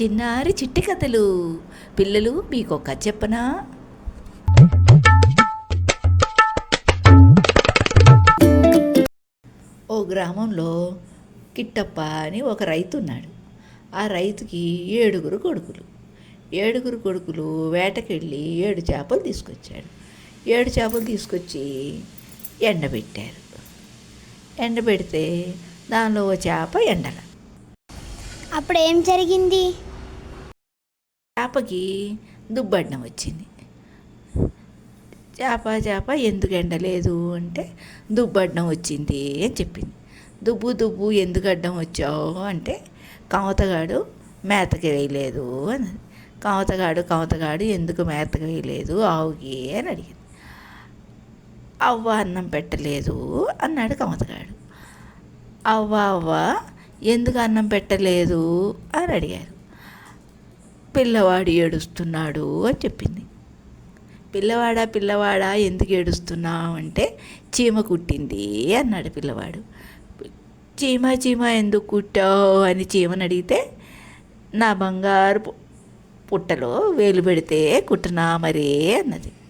చిన్నారి చిట్టి కథలు. పిల్లలు మీకు ఒక కథ చెప్పనా? ఓ గ్రామంలో కిట్టప్ప అని ఒక రైతు ఉన్నాడు. ఆ రైతుకి ఏడుగురు కొడుకులు. ఏడుగురు కొడుకులు వేటకెళ్ళి ఏడు చేపలు తీసుకొచ్చాడు. ఏడు చేపలు తీసుకొచ్చి ఎండబెట్టారు ఎండబెడితే దానిలో ఓ చేప ఎండల. అప్పుడు ఏం జరిగింది? చేపకి దుబ్బడ్డం వచ్చింది. చేప చేప ఎందుకు ఎండలేదు అంటే దుబ్బడ్డం వచ్చింది అని చెప్పింది. దుబ్బు దుబ్బు ఎందుకు అడ్డం వచ్చావు అంటే కవతగాడు మేతకి వేయలేదు అన్నది. కవతగాడు కవతగాడు ఎందుకు మేతకి వేయలేదు? ఆవుకి అని అడిగింది. అవ్వ అన్నం పెట్టలేదు అన్నాడు కమతగాడు అవ్వ అవ్వ ఎందుకు అన్నం పెట్టలేదు అని అడిగారు. పిల్లవాడు ఏడుస్తున్నాడు అని చెప్పింది. పిల్లవాడా పిల్లవాడా ఎందుకు ఏడుస్తున్నావు అంటే చీమ కుట్టింది అన్నాడు పిల్లవాడు. చీమ చీమ ఎందుకు కుట్టావు అని చీమని అడిగితే నా బంగారు పుట్టలో వేలు పెడితే కుట్టనా మరే అన్నది.